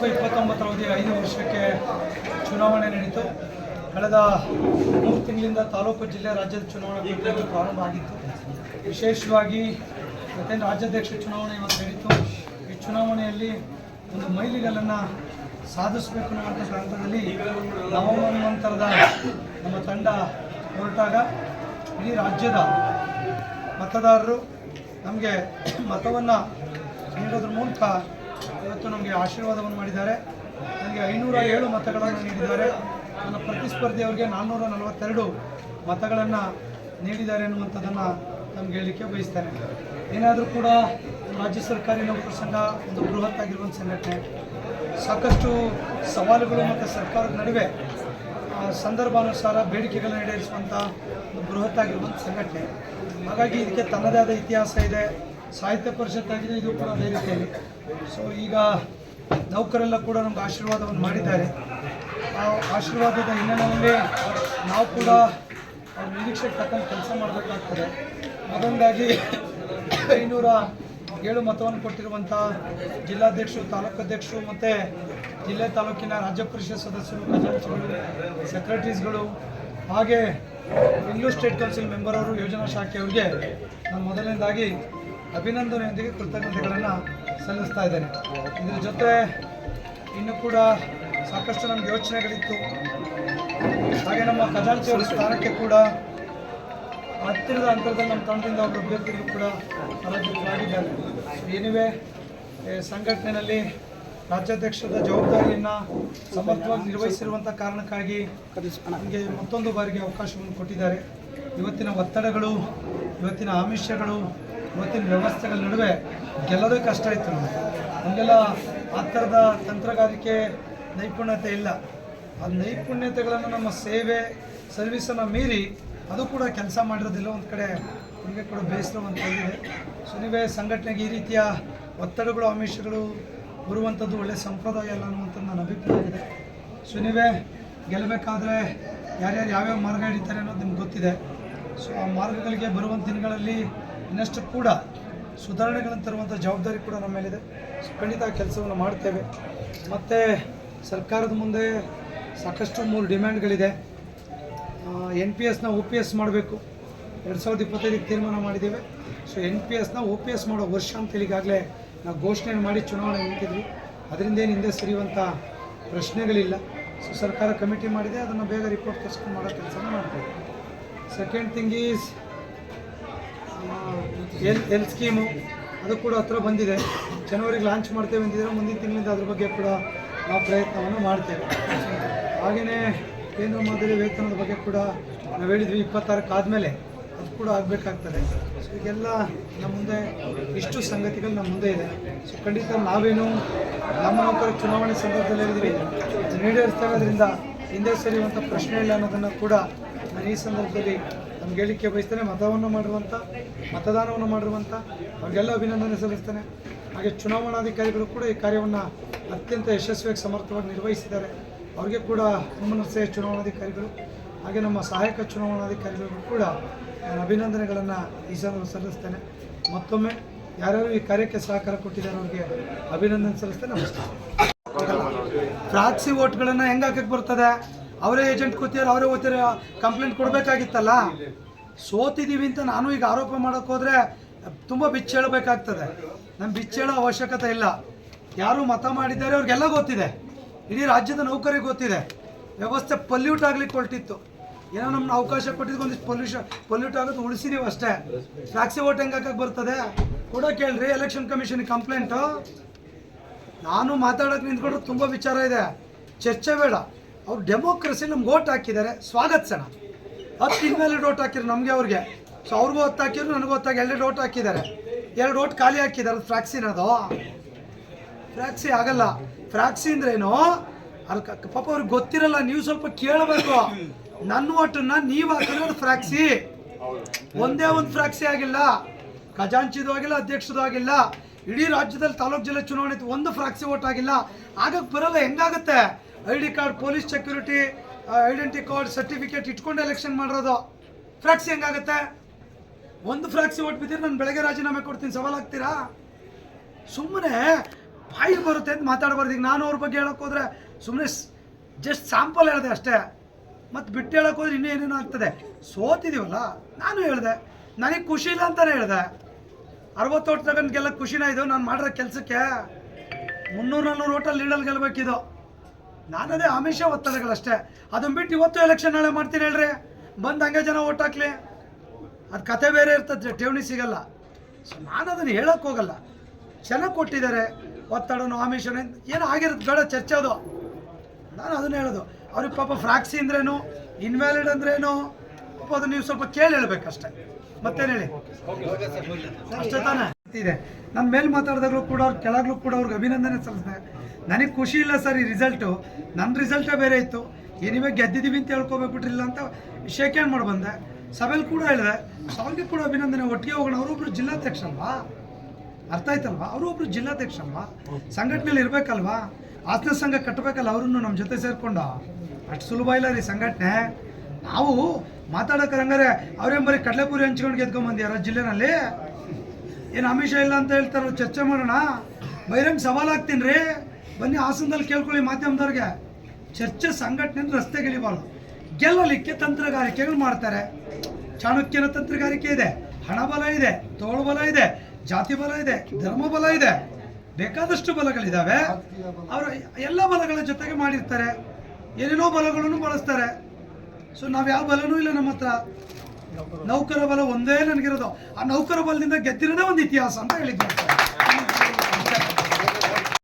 ಇಪ್ಪತ್ತು ಇಪ್ಪತ್ತೊಂಬತ್ತರ ಅವಧಿ ಐದು ವರ್ಷಕ್ಕೆ ಚುನಾವಣೆ ನಡೀತು. ಕಳೆದ ಮೂರು ತಿಂಗಳಿಂದ ತಾಲೂಕು ಜಿಲ್ಲೆ ರಾಜ್ಯದ ಚುನಾವಣೆಗೆ ಪ್ರಕ್ರಿಯೆ ಪ್ರಾರಂಭ ಆಗಿತ್ತು. ವಿಶೇಷವಾಗಿ ಮತ್ತೆ ರಾಜ್ಯಾಧ್ಯಕ್ಷ ಚುನಾವಣೆ ಇವತ್ತು ನಡೀತು. ಈ ಚುನಾವಣೆಯಲ್ಲಿ ಒಂದು ಮೈಲಿಗಲ್ಲನ್ನು ಸಾಧಿಸಬೇಕು ಅನ್ನುವಂಥ ಹಂತದಲ್ಲಿ ನವಮಂತರದ ನಮ್ಮ ತಂಡ ಹೊರಟಾಗ ಇಡೀ ರಾಜ್ಯದ ಮತದಾರರು ನಮಗೆ ಮತವನ್ನು ನೀಡೋದ್ರ ಮೂಲಕ ಇವತ್ತು ನಮಗೆ ಆಶೀರ್ವಾದವನ್ನು ಮಾಡಿದ್ದಾರೆ. ನನಗೆ ಐನೂರ ಏಳು ಮತಗಳನ್ನು ನೀಡಿದ್ದಾರೆ. ನನ್ನ ಪ್ರತಿಸ್ಪರ್ಧಿಯವರಿಗೆ ನಾನ್ನೂರ ನಲವತ್ತೆರಡು ಮತಗಳನ್ನು ನೀಡಿದ್ದಾರೆ ಅನ್ನುವಂಥದ್ದನ್ನು ನಮ್ಗೆ ಹೇಳಲಿಕ್ಕೆ ಬಯಸ್ತೇನೆ. ಏನಾದರೂ ಕೂಡ ರಾಜ್ಯ ಸರ್ಕಾರಿ ನೌಕರ ಸಂಘ ಒಂದು ಬೃಹತ್ ಆಗಿರುವಂಥ ಸಂಘಟನೆ, ಸಾಕಷ್ಟು ಸವಾಲುಗಳು ಮತ್ತು ಸರ್ಕಾರದ ನಡುವೆ ಸಂದರ್ಭಾನುಸಾರ ಬೇಡಿಕೆಗಳನ್ನು ಈಡೇರಿಸುವಂಥ ಒಂದು ಬೃಹತ್ ಆಗಿರುವಂಥ ಸಂಘಟನೆ. ಹಾಗಾಗಿ ಇದಕ್ಕೆ ತನ್ನದೇ ಆದ ಇತಿಹಾಸ ಇದೆ. ಸಾಹಿತ್ಯ ಪರಿಷತ್ ಆಗಿದೆ, ಇದು ಕೂಡ ಅದೇ ರೀತಿಯಲ್ಲಿ. ಸೊ ಈಗ ನೌಕರೆಲ್ಲ ಕೂಡ ನಮ್ಗೆ ಆಶೀರ್ವಾದವನ್ನು ಮಾಡಿದ್ದಾರೆ. ಆ ಆಶೀರ್ವಾದದ ಹಿನ್ನೆಲೆಯಲ್ಲಿ ನಾವು ಕೂಡ ಅವ್ರ ನಿರೀಕ್ಷೆಗೆ ತಕ್ಕಂಗೆ ಕೆಲಸ ಮಾಡಬೇಕಾಗ್ತದೆ. ಅದೊಂದಾಗಿ ಐನೂರ ಏಳು ಮತವನ್ನು ಕೊಟ್ಟಿರುವಂಥ ಜಿಲ್ಲಾಧ್ಯಕ್ಷರು ತಾಲೂಕು ಅಧ್ಯಕ್ಷರು ಮತ್ತು ಜಿಲ್ಲೆ ತಾಲೂಕಿನ ರಾಜ್ಯ ಪರಿಷತ್ ಸದಸ್ಯರು, ಖಜಾಂಚಿಗಳು, ಸೆಕ್ರೆಟರೀಸ್ಗಳು, ಹಾಗೆ ಬೆಂಗಳೂರು ಸ್ಟೇಟ್ ಕೌನ್ಸಿಲ್ ಮೆಂಬರ್ ಅವರು, ಯೋಜನಾ ಶಾಖೆಯವರಿಗೆ ನಾನು ಮೊದಲನೇದಾಗಿ ಅಭಿನಂದನೆಯೊಂದಿಗೆ ಕೃತಜ್ಞತೆಗಳನ್ನು ಸಲ್ಲಿಸ್ತಾ ಇದ್ದೇನೆ. ಇದರ ಜೊತೆ ಇನ್ನು ಕೂಡ ಸಾಕಷ್ಟು ನಮ್ಗೆ ಯೋಚನೆಗಳಿತ್ತು. ಹಾಗೆ ನಮ್ಮ ಖಜಾಂಚಿಯವರ ಸ್ಥಾನಕ್ಕೆ ಕೂಡ ಹತ್ತಿರದ ಅಂತರದಲ್ಲಿ ನಮ್ಮ ತಂಡದಿಂದ ಅವರ ಅಭ್ಯರ್ಥಿಗಳು ಕೂಡ ಪರಾಜಿತರಾಗಿದ್ದಾರೆ. ಏನಿವೆ ಸಂಘಟನೆಯಲ್ಲಿ ರಾಜ್ಯಾಧ್ಯಕ್ಷದ ಜವಾಬ್ದಾರಿಯನ್ನು ಸಮರ್ಥವಾಗಿ ನಿರ್ವಹಿಸಿರುವಂಥ ಕಾರಣಕ್ಕಾಗಿ ನಮಗೆ ಮತ್ತೊಂದು ಬಾರಿಗೆ ಅವಕಾಶವನ್ನು ಕೊಟ್ಟಿದ್ದಾರೆ. ಇವತ್ತಿನ ಒತ್ತಡಗಳು, ಇವತ್ತಿನ ಆಮಿಷಗಳು ಇವತ್ತಿನ ವ್ಯವಸ್ಥೆಗಳ ನಡುವೆ ಗೆಲ್ಲೋದೇ ಕಷ್ಟ ಇತ್ತು ನಮಗೆ. ಆ ಥರದ ತಂತ್ರಗಾರಿಕೆ ನೈಪುಣ್ಯತೆ ಇಲ್ಲ. ಆ ನೈಪುಣ್ಯತೆಗಳನ್ನು ನಮ್ಮ ಸೇವೆ, ಸರ್ವಿಸನ್ನು ಮೀರಿ ಅದು ಕೂಡ ಕೆಲಸ ಮಾಡಿರೋದಿಲ್ಲ. ಒಂದು ಕಡೆ ನಮಗೆ ಕೂಡ ಬೇಸರವಂತಾಗಿದೆ ಸೊ ನೀವೇ ಸಂಘಟನೆಗೆ ಈ ರೀತಿಯ ಒತ್ತಡಗಳು, ಆಮಿಷಗಳು ಬರುವಂಥದ್ದು ಒಳ್ಳೆಯ ಸಂಪ್ರದಾಯ ಅಲ್ಲ ಅನ್ನುವಂಥದ್ದು ನನ್ನ ಅಭಿಪ್ರಾಯ ಇದೆ ಸೊ ನೀವೇ ಗೆಲ್ಲಬೇಕಾದ್ರೆ ಯಾರ್ಯಾರು ಯಾವ್ಯಾವ ಮಾರ್ಗ ಹಿಡಿತಾರೆ ಅನ್ನೋದು ನಿಮ್ಗೆ ಗೊತ್ತಿದೆ. ಸೊ ಆ ಮಾರ್ಗಗಳಿಗೆ ಬರುವಂಥ ದಿನಗಳಲ್ಲಿ ಇನ್ನಷ್ಟು ಕೂಡ ಸುಧಾರಣೆಗಳನ್ನು ತರುವಂಥ ಜವಾಬ್ದಾರಿ ಕೂಡ ನಮ್ಮ ಮೇಲಿದೆ. ಖಂಡಿತ ಕೆಲಸವನ್ನು ಮಾಡ್ತೇವೆ. ಮತ್ತು ಸರ್ಕಾರದ ಮುಂದೆ ಸಾಕಷ್ಟು ಮೂರು ಡಿಮ್ಯಾಂಡ್ಗಳಿದೆ. ಎನ್ ಪಿ ಎಸ್ನ ಒ ಪಿ ಎಸ್ ಮಾಡಬೇಕು. ಎರಡು ಸಾವಿರದ ಇಪ್ಪತ್ತೈದಕ್ಕೆ ತೀರ್ಮಾನ ಮಾಡಿದ್ದೇವೆ. ಸೊ ಎನ್ ಪಿ ಎಸ್ನ ಒ ಪಿ ಎಸ್ ಮಾಡೋ ವರ್ಷ ಅಂತೇಳಿ ಈಗಾಗಲೇ ನಾವು ಘೋಷಣೆ ಮಾಡಿ ಚುನಾವಣೆ ನಿಂತಿದ್ವಿ. ಅದರಿಂದ ಏನು ಹಿಂದೆ ಸರಿಯುವಂಥ ಪ್ರಶ್ನೆಗಳಿಲ್ಲ. ಸೊ, ಸರ್ಕಾರ ಕಮಿಟಿ ಮಾಡಿದೆ. ಅದನ್ನು ಬೇಗ ರಿಪೋರ್ಟ್ ತರಿಸ್ಕೊಂಡು ಮಾಡೋ ಕೆಲಸ ಮಾಡ್ತೇವೆ. Second thing is L L scheme ಅದು ಕೂಡ ಹತ್ರ ಬಂದಿದೆ. ಜನವರಿಗೆ ಲಾಂಚ್ ಮಾಡ್ತೇವೆ ಅಂತಿದ್ರೆ ಮುಂದಿನ ತಿಂಗಳಿಂದ ಅದ್ರ ಬಗ್ಗೆ ಕೂಡ ನಾವು ಪ್ರಯತ್ನವನ್ನು ಮಾಡ್ತೇವೆ. ಹಾಗೆಯೇ ಕೇಂದ್ರ ಮಾದರಿ ವೇತನದ ಬಗ್ಗೆ ಕೂಡ ನಾವು ಹೇಳಿದ್ವಿ ಇಪ್ಪತ್ತಾರಕ್ಕೆ ಆದಮೇಲೆ ಅದು ಕೂಡ ಆಗಬೇಕಾಗ್ತದೆ. ಸೊ ಈಗೆಲ್ಲ ನಮ್ಮ ಮುಂದೆ ಇಷ್ಟು ಸಂಗತಿಗಳು ನಮ್ಮ ಮುಂದೆ ಇದೆ. ಸೊ ಖಂಡಿತ ನಾವೇನು ನಮ್ಮ ನೌಕರ ಚುನಾವಣೆ ಸಂದರ್ಭದಲ್ಲಿ ಹೇಳಿದ್ವಿ ನೀಡಿರ್ತಾ ಇರೋದ್ರಿಂದ ಹಿಂದೆ ಸರಿಯುವಂಥ ಪ್ರಶ್ನೆ ಇಲ್ಲ ಅನ್ನೋದನ್ನು ಕೂಡ ನಾನು ಈ ಸಂದರ್ಭದಲ್ಲಿ ನಮ್ಗೆ ಹೇಳಿಕೆ ಬಯಸ್ತೇನೆ, ಮತವನ್ನು ಮಾಡಿರುವಂಥ ಮತದಾನವನ್ನು ಮಾಡಿರುವಂಥ ಅವ್ರಿಗೆಲ್ಲ ಅಭಿನಂದನೆ ಸಲ್ಲಿಸ್ತೇನೆ. ಹಾಗೆ ಚುನಾವಣಾಧಿಕಾರಿಗಳು ಕೂಡ ಈ ಕಾರ್ಯವನ್ನು ಅತ್ಯಂತ ಯಶಸ್ವಿಯಾಗಿ ಸಮರ್ಥವಾಗಿ ನಿರ್ವಹಿಸಿದ್ದಾರೆ. ಅವ್ರಿಗೆ ಕೂಡ ಹುಮ್ಮನಸೆ ಚುನಾವಣಾಧಿಕಾರಿಗಳು ಹಾಗೆ ನಮ್ಮ ಸಹಾಯಕ ಚುನಾವಣಾಧಿಕಾರಿಗಳಿಗೂ ಕೂಡ ನಾನು ಅಭಿನಂದನೆಗಳನ್ನು ಈ ಸಂದರ್ಭ ಸಲ್ಲಿಸ್ತೇನೆ. ಮತ್ತೊಮ್ಮೆ ಯಾರ್ಯಾರು ಈ ಕಾರ್ಯಕ್ಕೆ ಸಹಕಾರ ಕೊಟ್ಟಿದ್ದಾರೆ ಅವ್ರಿಗೆ ಅಭಿನಂದನೆ ಸಲ್ಲಿಸ್ತೇನೆ. ನಮಸ್ಕಾರ. ಪ್ರಾಕ್ಸಿ ಓಟ್ಗಳನ್ನು ಹೆಂಗೆ ಹಾಕಕ್ಕೆ ಬರ್ತದೆ? ಅವರೇ ಏಜೆಂಟ್ ಕೂತಿದ್ದಾರೆ, ಅವರೇ ಓದ್ತಾರೆ ಕಂಪ್ಲೇಂಟ್ ಕೊಡಬೇಕಾಗಿತ್ತಲ್ಲ? ಸೋತಿದ್ದೀವಿ ಅಂತ ನಾನು ಈಗ ಆರೋಪ ಮಾಡೋಕ್ಕೋದ್ರೆ ತುಂಬ ಬಿಚ್ಚೇಳಬೇಕಾಗ್ತದೆ ಬಿಚ್ಚು ಬಿಚ್ಚೇಳೋ ಅವಶ್ಯಕತೆ ಇಲ್ಲ. ಯಾರು ಮತ ಮಾಡಿದ್ದಾರೆ ಅವ್ರಿಗೆಲ್ಲ ಗೊತ್ತಿದೆ. ಇಡೀ ರಾಜ್ಯದ ನೌಕರಿಗೆ ಗೊತ್ತಿದೆ. ವ್ಯವಸ್ಥೆ ಪಲ್ಯೂಟ್ ಆಗ್ಲಿಕ್ಕೆ ಹೊರಟಿತ್ತು. ಏನೋ ನಮ್ಮನ್ನ ಅವಕಾಶ ಕೊಟ್ಟಿದ್ದು ಒಂದಿಷ್ಟು ಪೊಲ್ಯೂಷನ್ ಪೊಲ್ಯೂಟ್ ಆಗೋದು ಉಳಿಸಿದೀವಿ ಅಷ್ಟೇ. ಟ್ಯಾಕ್ಸಿ ಓಟ್ ಹೆಂಗೆ ಹಾಕಕ್ಕೆ ಬರ್ತದೆ? ಕೂಡ ಕೇಳ್ರಿ ಎಲೆಕ್ಷನ್ ಕಮಿಷನ್ ಕಂಪ್ಲೇಂಟು ನಾನು ಮಾತಾಡೋಕೆ ನಿಂತ್ಕೊಂಡ್ರೆ ತುಂಬ ವಿಚಾರ ಇದೆ. ಚರ್ಚೆ ಬೇಡ. ಅವ್ರು ಡೆಮೋಕ್ರಸಿ ನಮ್ಗೆ ಓಟ್ ಹಾಕಿದ್ದಾರೆ. ಸ್ವಾಗತಿಸೋಣ ಹತ್ತು ಮೇಲೆ ಓಟ್ ಹಾಕಿದ್ರು ನಮಗೆ ಅವ್ರಿಗೆ. ಸೊ ಅವ್ರಿಗೂ ಹೊತ್ತು ಹಾಕಿದ್ರು, ನನಗೂ ಹೊತ್ತಾಗಿ ಎರಡು ಓಟ್ ಹಾಕಿದ್ದಾರೆ. ಎರಡು ಓಟ್ ಖಾಲಿ ಹಾಕಿದ್ದಾರೆ. ಅದು ಫ್ರಾಕ್ಸಿನದು ಫ್ರಾಕ್ಸಿ ಆಗಲ್ಲ. ಫ್ರಾಕ್ಸಿ ಅಂದ್ರೇನು ಅಲ್ಲಿ ಪಾಪ ಅವ್ರಿಗೆ ಗೊತ್ತಿರಲ್ಲ, ನೀವು ಸ್ವಲ್ಪ ಕೇಳಬೇಕು. ನನ್ನ ಓಟನ್ನ ನೀವು ಹಾಕಿದ್ರೆ ಅದು ಫ್ರಾಕ್ಸಿ ಒಂದೇ ಒಂದು ಫ್ರಾಕ್ಸಿ ಆಗಿಲ್ಲ. ಖಜಾಂಚಿದು ಆಗಿಲ್ಲ, ಅಧ್ಯಕ್ಷದು ಆಗಿಲ್ಲ. ಇಡೀ ರಾಜ್ಯದಲ್ಲಿ ತಾಲೂಕು ಜಿಲ್ಲೆ ಚುನಾವಣೆ ಒಂದು ಫ್ರಾಕ್ಸಿ ಓಟ್ ಆಗಿಲ್ಲ. ಆಗಕ್ಕೆ ಬರಲ್ಲ. ಹೆಂಗಾಗುತ್ತೆ? I D card, police security identity card, certificate ಇಟ್ಕೊಂಡು ಎಲೆಕ್ಷನ್ ಮಾಡಿರೋದು. ಫ್ರಾಕ್ಸಿ ಹೆಂಗಾಗುತ್ತೆ? ಒಂದು ಫ್ರಾಕ್ಸಿ ಓಟ್ ಬಿದ್ದರೆ ನಾನು ಬೆಳಗ್ಗೆ ರಾಜೀನಾಮೆ ಕೊಡ್ತೀನಿ. ಸವಾಲಾಗ್ತೀರಾ ಸುಮ್ಮನೆ ಬಾಯಿ ಬರುತ್ತೆ ಅಂತ ಮಾತಾಡಬಾರ್ದು. ಈಗ ನಾನು ಅವ್ರ ಬಗ್ಗೆ ಹೇಳೋಕೆ ಹೋದ್ರೆ ಸುಮ್ಮನೆ ಜಸ್ಟ್ ಸ್ಯಾಂಪಲ್ ಹೇಳಿದೆ ಅಷ್ಟೇ. ಮತ್ತು ಬಿಟ್ಟು ಹೇಳೋಕೆ ಹೋದ್ರೆ ಇನ್ನೂ ಏನೇನೋ ಆಗ್ತದೆ. ಸೋತಿದೀವಲ್ಲ? ನಾನು ಹೇಳಿದೆ. ನನಗೆ ಖುಷಿ ಇಲ್ಲ ಅಂತಾನೆ ಹೇಳಿದೆ. ಅರವತ್ತು ಓಟ್ ತಗೊಂಡು ಗೆಲ್ಲಕ್ಕೆ ಖುಷಿನ ಇದು. ನಾನು ಮಾಡಿರೋ ಕೆಲಸಕ್ಕೆ ಮುನ್ನೂರು ನಾನ್ನೂರು ಓಟಲ್ಲಿ ಲೀಡಲ್ಲಿ ಗೆಲ್ಲಬೇಕಿದು ನಾನದೇ ಆಮಿಷ ಒತ್ತಡಗಳಷ್ಟೇ. ಅದನ್ನ ಬಿಟ್ಟು ಇವತ್ತು ಎಲೆಕ್ಷನ್ ನಾಳೆ ಮಾಡ್ತೀನಿ ಹೇಳ್ರಿ. ಬಂದು ಹಂಗೆ ಜನ ಓಟ್ ಹಾಕ್ಲಿ. ಅದು ಕತೆ ಬೇರೆ ಇರ್ತದೆ ಠೇವಣಿ ಸಿಗಲ್ಲ. ಸೊ ನಾನು ಅದನ್ನು ಹೇಳೋಕೆ ಹೋಗಲ್ಲ. ಚೆನ್ನಾಗಿ ಕೊಟ್ಟಿದ್ದಾರೆ, ಒತ್ತಡನೋ ಆಮಿಷನೋ ಏನೋ ಆಗಿರುತ್ತೆ, ಬೇಡ ಚರ್ಚೆ ಅದು. ನಾನು ಅದನ್ನ ಹೇಳೋದು. ಅವ್ರಿಗೆ ಪಾಪ ಫ್ರಾಕ್ಸಿ ಅಂದ್ರೇನು ಇನ್ವ್ಯಾಲಿಡ್ ಅಂದ್ರೇನು, ಪಾಪ ಅದು ನೀವು ಸ್ವಲ್ಪ ಕೇಳಿ ಹೇಳ್ಬೇಕಷ್ಟೇ. ಮತ್ತೇನು ಹೇಳಿ? ಅಷ್ಟೇ ತಾನೇ? ಇದೆ. ನನ್ನ ಮೇಲೆ ಮಾತಾಡಿದಾಗಲೂ ಕೂಡ, ಅವ್ರು ಕೆಳಗ್ಲೂ ಕೂಡ ಅವ್ರಿಗೆ ಅಭಿನಂದನೆ ಸಲ್ಲಿಸಿದೆ. ನನಗೆ ಖುಷಿ ಇಲ್ಲ ಸರ್ ಈ ರಿಸಲ್ಟು ನನ್ನ ರಿಸಲ್ಟೇ ಬೇರೆ ಇತ್ತು. ಏನಿವೆ ಗೆದ್ದಿದ್ದೀವಿ ಅಂತ ಹೇಳ್ಕೊಬೇಕ್ಬಿಟ್ರಿಲ್ಲ ಅಂತ ಶೇಕ್ ಹ್ಯಾಂಡ್ ಮಾಡಿ ಬಂದೆ. ಸಭೆಯಲ್ಲಿ ಕೂಡ ಹೇಳಿದೆ. ಅವ್ರಿಗೆ ಕೂಡ ಅಭಿನಂದನೆ. ಒಟ್ಟಿಗೆ ಹೋಗೋಣ. ಅವರೊಬ್ರು ಜಿಲ್ಲಾಧ್ಯಕ್ಷಲ್ವಾ ಅರ್ಥ ಆಯ್ತಲ್ವಾ? ಅವರು ಒಬ್ರು ಜಿಲ್ಲಾಧ್ಯಕ್ಷ ಅಲ್ವಾ ಸಂಘಟನೆಯಲ್ಲಿ ಇರಬೇಕಲ್ವಾ? ಆಸ್ನ ಸಂಘ ಕಟ್ಟಬೇಕಲ್ಲ ಅವ್ರನ್ನು ನಮ್ಮ ಜೊತೆ ಸೇರ್ಕೊಂಡು. ಅಷ್ಟು ಸುಲಭ ಇಲ್ಲ ರೀ ಸಂಘಟನೆ. ನಾವು ಮಾತಾಡೋಕೆ ಹಂಗಾರೆ ಅವ್ರೇನು ಬರೀ ಕಡಲೆಪುರಿ ಹಂಚ್ಕೊಂಡು ಗೆದ್ಕೊಂಬಂದ್ಯಾರ ಜಿಲ್ಲೆನಲ್ಲಿ? ಏನು ಅಮಿಷ ಇಲ್ಲ ಅಂತ ಹೇಳ್ತಾರೋ? ಚರ್ಚೆ ಮಾಡೋಣ. ಬೈರಂಗ್ ಸವಾಲಾಗ್ತೀನಿ ರೀ. ಬನ್ನಿ ಹಾಸನದಲ್ಲಿ ಕೇಳ್ಕೊಳ್ಳಿ ಮಾಧ್ಯಮದವ್ರಿಗೆ. ಚರ್ಚೆ, ಸಂಘಟನೆ ರಸ್ತೆಗಳಿಬಾರ್ದು ಗೆಲ್ಲಲಿಕ್ಕೆ ತಂತ್ರಗಾರಿಕೆಗಳು ಮಾಡ್ತಾರೆ. ಚಾಣಕ್ಯನ ತಂತ್ರಗಾರಿಕೆ ಇದೆ. ಹಣಬಲ ಇದೆ. ತೋಳ್ಬಲ ಇದೆ. ಜಾತಿ ಬಲ ಇದೆ. ಧರ್ಮ ಬಲ ಇದೆ. ಬೇಕಾದಷ್ಟು ಬಲಗಳಿದ್ದಾವೆ ಅವರು ಎಲ್ಲ ಬಲಗಳ ಜೊತೆಗೆ ಮಾಡಿರ್ತಾರೆ. ಏನೇನೋ ಬಲಗಳನ್ನು ಬಳಸ್ತಾರೆ. ಸೊ ನಾವು ಯಾವ ಬಲನೂ ಇಲ್ಲ ನಮ್ಮ ಹತ್ರ. ನೌಕರ ಬಲ ಒಂದೇ ನನಗಿರೋದು. ಆ ನೌಕರ ಬಲದಿಂದ ಗೆದ್ದಿರೋದೇ ಒಂದು ಇತಿಹಾಸ ಅಂತ ಹೇಳಿದ್ದೆ